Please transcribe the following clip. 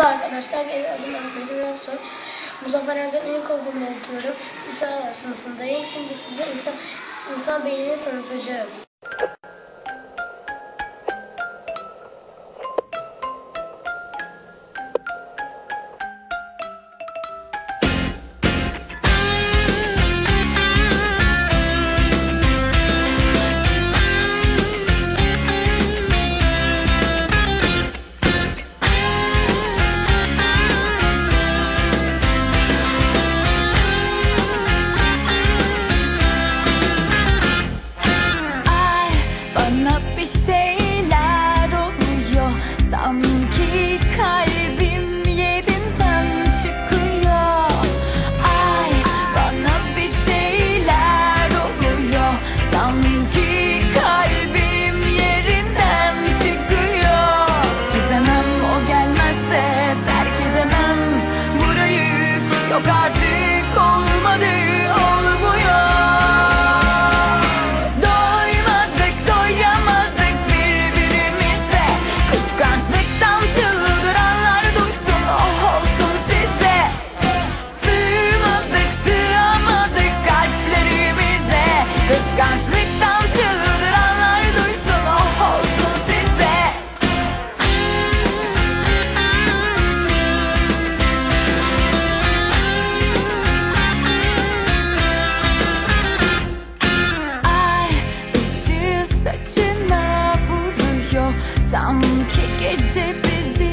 Merhaba arkadaşlar, benim adım Ahmet Ersoy. Muzaffer Ercan İlkokulu'nda okuyorum. 3 A sınıfındayım. Şimdi size insan, insan beynini tanıtacağım. God. get busy.